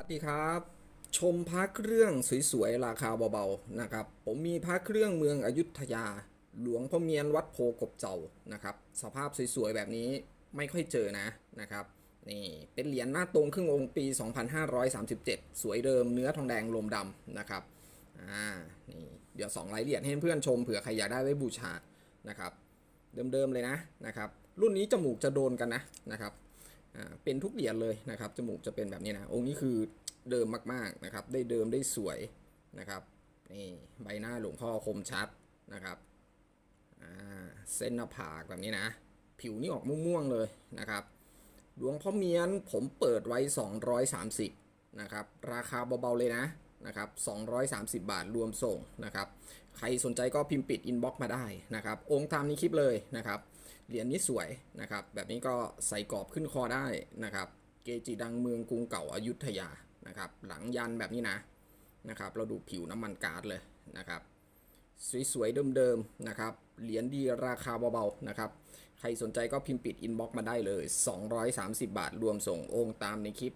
สวัสดีครับ ชมพระเครื่องสวยๆราคาเบาๆนะครับ ผมมีพระเครื่องเมืองอยุธยา หลวงพ่อเมียนวัดโพกบเจ้านะครับ สภาพสวยๆแบบนี้ไม่ค่อยเจอนะนะครับนี่เป็นเหรียญหน้าตรงครึ่งองค์ปี 2537 สวยเดิมเนื้อทองแดงลมดำนะครับอ่านี่เดี๋ยวสองรายละเอียดให้เพื่อนชมเผื่อใครอยากได้ไว้บูชานะครับ เดิมๆเลยนะนะครับ รุ่นนี้จมูกจะโดนกันนะนะครับ เป็นทุกเหรียญเลยนะครับจมูกจะเป็นแบบนี้นะองค์นี้คือเดิมมากๆนะครับ ได้เดิมได้สวยนะครับนี่ใบหน้าหลวงพ่อคมชัดนะครับเส้นหน้าผากแบบนี้นะ ผิวนี่ออกม่วงๆเลยนะครับหลวงพ่อเมียนผมเปิดไว้ 230นะครับราคาเบาๆเลยนะนะครับ230 บาทรวมส่งนะครับ ใครสนใจก็พิมพ์ปิดอินบ็อกซ์มาได้นะครับ องค์ตามนี้คลิปเลยนะครับ เหรียญนี้สวยนะครับ แบบนี้ก็ใส่กรอบขึ้นคอได้นะครับ เกจิดังเมืองกรุงเก่าอายุทยานะครับ หลังยันแบบนี้นะนะครับ เราดูผิวน้ำมันกาดเลยนะครับ สวยๆเดิมๆนะครับ เหรียญดีราคาเบาๆนะครับ ใครสนใจก็พิมพ์ปิดอินบ็อกซ์มาได้เลย 230 บาทรวมส่งองค์ตามในคลิป